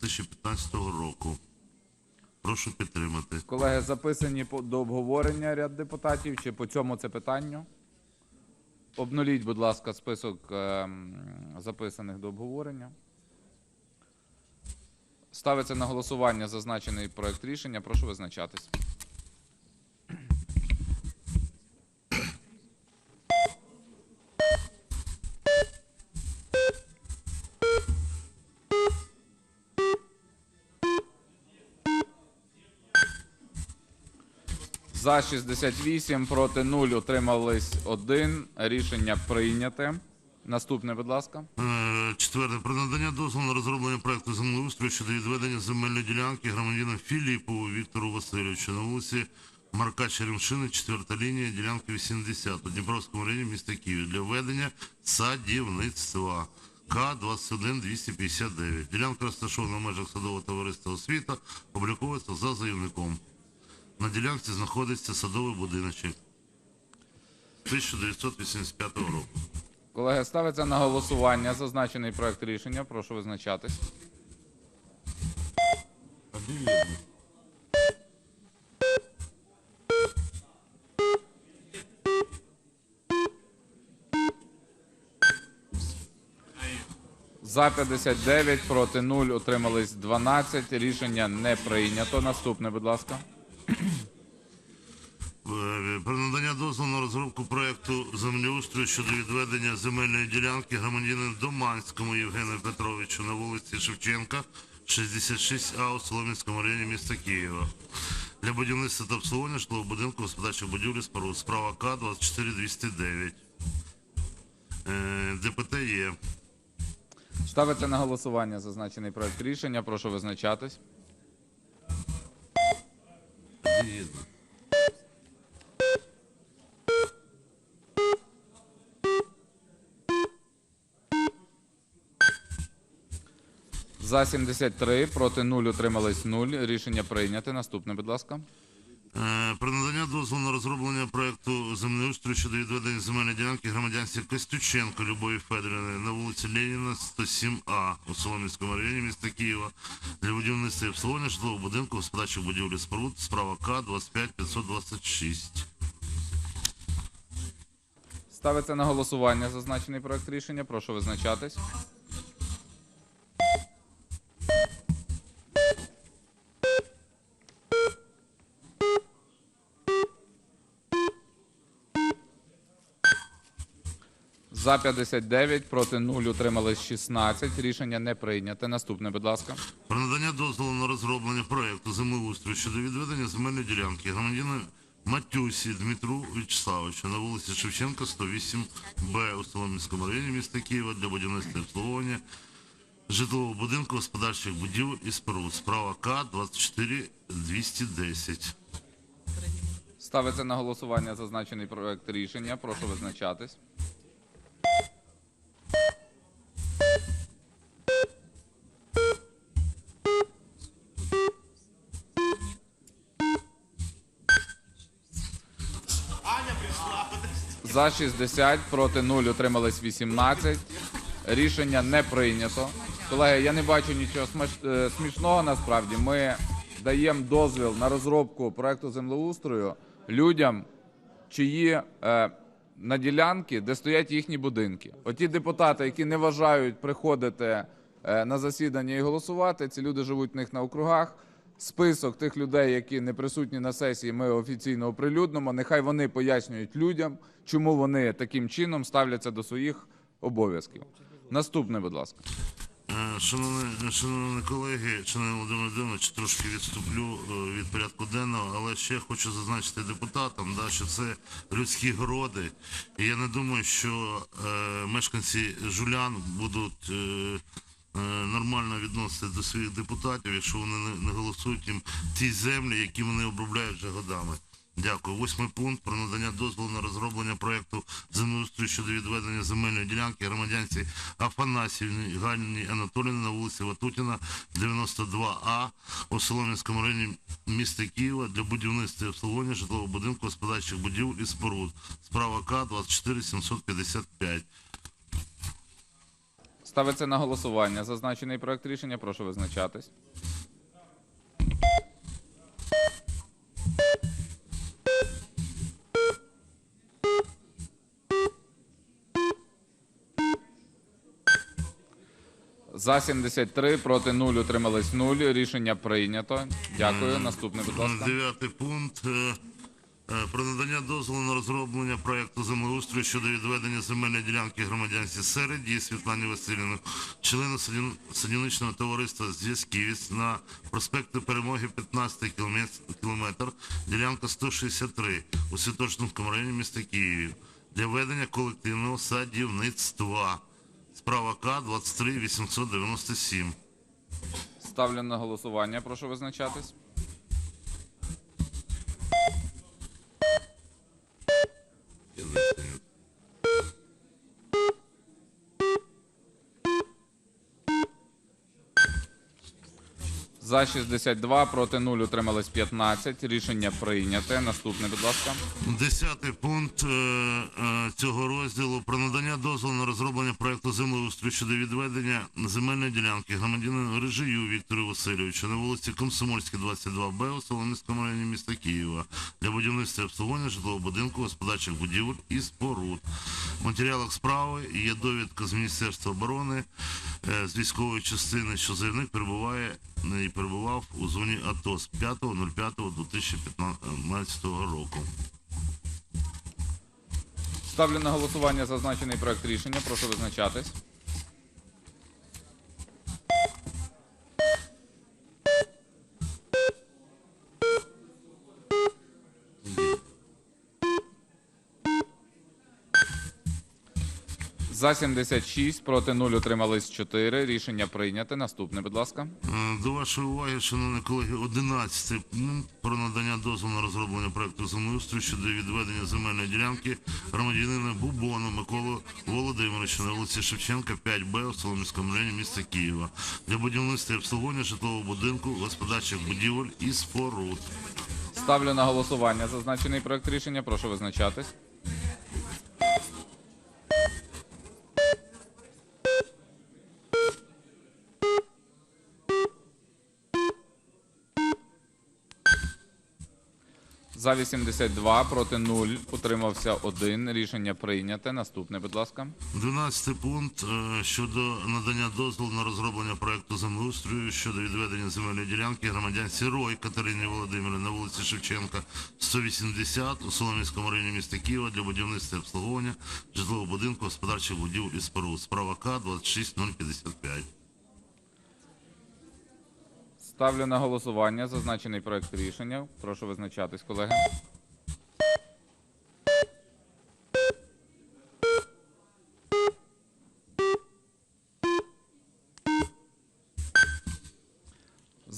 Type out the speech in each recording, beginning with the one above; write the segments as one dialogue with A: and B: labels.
A: 2015 року. Прошу підтримати.
B: Колеги, записані до обговорення ряд депутатів чи по цьому це питанню? Обнуліть, будь ласка, список ем, записаних до обговорення. Ставиться на голосування зазначений проект рішення. Прошу визначатись. За 68, проти 0, утримались 1. Рішення прийняте. Наступне, будь ласка.
A: Е, Четверте. Про надання дозволу на розроблення проекту землеустрою щодо відведення земельної ділянки громадянину Філіпову Віктору Васильовичу на вулиці Марка Черемшини, четверта лінія, ділянки 80 у Дніпровському районі міста Київ для ведення садівництва. К-21-259. Ділянка розташована в межах садового товариства освіта, обліковується за заявником. На ділянці знаходиться садовий будиночок 1985 року.
B: Колеги, ставиться на голосування зазначений проект рішення. Прошу визначатись. За 59, проти 0, утримались 12. Рішення не прийнято. Наступне, будь ласка.
A: Землеустрою щодо відведення земельної ділянки громадянину Доманському Євгену Петровичу на вулиці Шевченка, 66А у Солом'янському районі міста Києва. Для будівництва та обслуговування житлового будинку господарчих будівлі споруд. Справа К 24209. Е, ДПТ є.
B: Ставиться на голосування зазначений проект рішення. Прошу визначатись. За 73, проти 0, утримались 0. Рішення прийняте. Наступне, будь ласка.
A: Е, Про надання дозволу на розроблення проекту землеустрою щодо відведення земельної ділянки громадянці Костюченко Любові Федорівни на вулиці Леніна, 107А у Солом'янському районі міста Києва для будівництва і обслуговування житлового будинку господарчих будівлі споруд справа К 25526.
B: Ставиться на голосування зазначений проект рішення. Прошу визначатись. За 59, проти 0, утримались 16. Рішення не прийняте. Наступне, будь ласка.
A: Про надання дозволу на розроблення проекту землеустрою щодо відведення земельної ділянки громадянину Матюсі Дмитру Вячеславовичу на вулиці Шевченка, 108Б у Солом'янському районі міста Києва для будівництва і обслуговування житлового будинку господарчих будівель і споруд. Справа К 24210.
B: Ставиться на голосування зазначений проект рішення. Прошу визначатись. За 60, проти 0, утримались 18. Рішення не прийнято. Колеги, я не бачу нічого е, смішного насправді. Ми даємо дозвіл на розробку проекту землеустрою людям, чиї е, на ділянки, де стоять їхні будинки. Оті депутати, які не вважають приходити е, на засідання і голосувати, ці люди живуть в них на округах. Список тих людей, які не присутні на сесії, ми офіційно оприлюднимо. Нехай вони пояснюють людям, чому вони таким чином ставляться до своїх обов'язків. Наступне, будь ласка.
A: Е, Шановні, шановні колеги, шановний Володимир Володимирович, трошки відступлю е, від порядку денного, але ще хочу зазначити депутатам, да, що це людські городи. І я не думаю, що е, мешканці жулян будуть е, нормально відноситися до своїх депутатів, якщо вони не, голосують їм ті землі, які вони обробляють вже годами. Дякую. Восьмий пункт про надання дозволу на розроблення проекту землеустрою щодо відведення земельної ділянки громадянці Афанасівні Ганні Анатоліївни на вулиці Ватутіна, 92А у Солом'янському районі міста Києва для будівництва і обслуговування житлового будинку господарчих будівель і споруд. Справа К 24755.
B: Ставиться на голосування зазначений проект рішення. Прошу визначатись. За 73, проти 0, утримались 0. Рішення прийнято. Дякую. Наступне, будь ласка.
A: Дев'ятий пункт. Е, Про надання дозволу на розроблення проекту землеустрою щодо відведення земельної ділянки громадянці Середі Світлані Васильівни, члена садівничного товариства Зв'язківець на проспекту Перемоги 15 кілометр, ділянка 163 у Святошинському районі міста Києві для ведення колективного садівництва. Справа К 23 897.
B: Ставлю на голосування. Прошу визначатись. За 62, проти 0, утримались 15. Рішення прийняте. Наступне, будь ласка.
A: Десятий пункт е, е, цього розділу про надання дозволу на розроблення проекту землеустрою щодо відведення земельної ділянки громадянину Рижию Віктору Васильовичу на вулиці Комсомольській, 22Б у Солом'янському районі міста Києва для будівництва і обслуговування житлового будинку, господарчих будівель і споруд. В матеріалах справи є довідка з Міністерства оборони з військової частини, що заявник перебуває і перебував у зоні АТО з 5.05.2015 року.
B: Ставлю на голосування зазначений проект рішення. Прошу визначатись. За 76, проти 0, утримались 4. Рішення прийняте. Наступне, будь ласка.
A: До вашої уваги, шановні колеги, 11 пункт про надання дозволу на розроблення проекту землеустрою щодо відведення земельної ділянки громадянина Бубону Миколу Володимировича на вулиці Шевченка, 5Б у Солом'янському районі міста Києва для будівництва і обслуговування житлового будинку, господарчих будівель і споруд.
B: Ставлю на голосування зазначений проект рішення. Прошу визначатись. За 82, проти 0, утримався 1. Рішення прийняте. Наступне, будь ласка.
A: 12 пункт е, щодо надання дозволу на розроблення проекту землеустрою щодо відведення земельної ділянки громадянці Рой Катерині Володимирівні на вулиці Шевченка, 180 у Солом'янському районі міста Києва для будівництва і обслуговування житлового будинку, господарчих будівель і споруд. Справа К 26055.
B: Ставлю на голосування зазначений проект рішення. Прошу визначатись, колеги.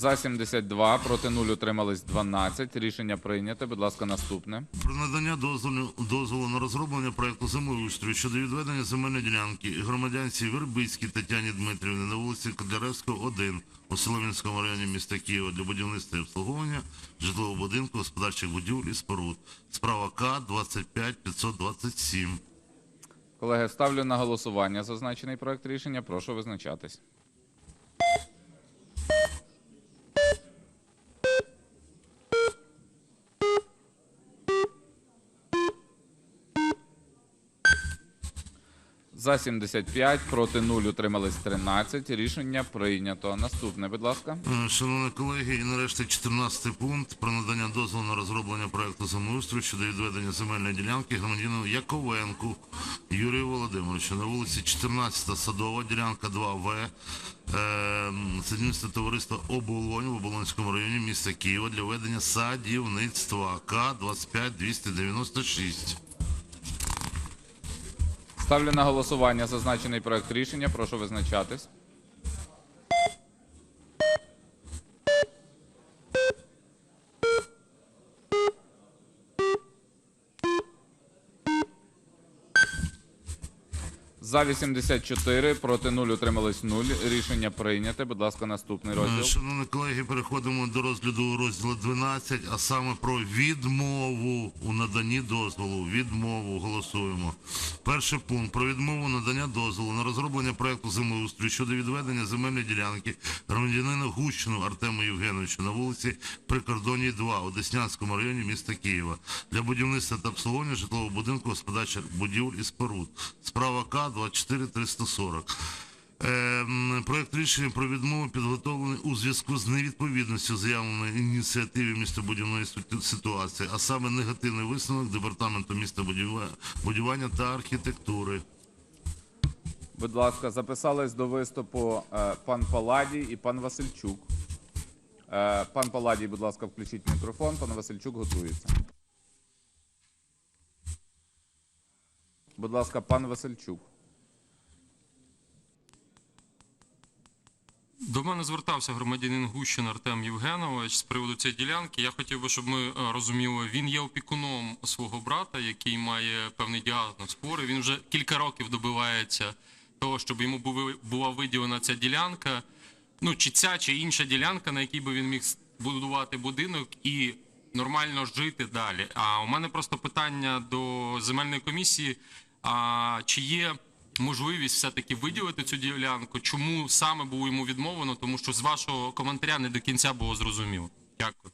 B: За 72, проти 0 утримались 12. Рішення прийняте. Будь ласка, наступне.
A: Про надання дозволу, дозволу на розроблення проекту землеустрою щодо відведення земельної ділянки громадянці Вербицькій Тетяні Дмитрівні на вулиці Котляревського, 1 у Солом'янському районі міста Києва для будівництва і обслуговування житлового будинку, господарчих будівель і споруд. Справа К 25527.
B: Колеги, ставлю на голосування зазначений проект рішення. Прошу визначатись. За 75, проти 0, утримались 13. Рішення прийнято. Наступне, будь ласка.
A: Е, Шановні колеги, і нарешті 14 пункт про надання дозволу на розроблення проекту землеустрою щодо відведення земельної ділянки громадянину Яковенку Юрію Володимировичу на вулиці 14 Садова, ділянка 2В. е, Садівництво товариства Оболонь в Оболонському районі міста Києва для ведення садівництва К 25296.
B: Ставлю на голосування зазначений проект рішення. Прошу визначатись. За 84, проти 0, утримались 0. Рішення прийняте. Будь ласка, наступний
A: Е,
B: розділ.
A: Шановні колеги, переходимо до розгляду розділу 12, а саме про відмову у наданні дозволу. Відмову голосуємо. Перший пункт про відмову надання дозволу на розроблення проекту землеустрою щодо відведення земельної ділянки громадянину Гущину Артему Євгеновичу на вулиці Прикордонній 2 у Деснянському районі міста Києва для будівництва та обслуговування житлового будинку господарчих будівель і споруд. Справа К 24340. Ем, Проект рішення про відмову підготовлений у зв'язку з невідповідністю заявленої ініціативі містобудівної ситуації, а саме негативний висновок департаменту містобудування та архітектури.
B: Будь ласка, записались до виступу е, пан Паладій і пан Васильчук. Е, Пан Паладій, будь ласка, включіть мікрофон. Пан Васильчук готується. Будь ласка, пан Васильчук.
C: До мене звертався громадянин Гущин Артем Євгенович з приводу цієї ділянки. Я хотів би, щоб ми е, розуміли, він є опікуном свого брата, який має певний діагноз хворий. Він вже кілька років добивається того, щоб йому була виділена ця ділянка. Ну, чи ця, чи інша ділянка, на якій би він міг будувати будинок і нормально жити далі. А у мене просто питання до земельної комісії: а чи є можливість все-таки виділити цю ділянку? Чому саме було йому відмовлено? Тому що з вашого коментаря не до кінця було зрозуміло. Дякую.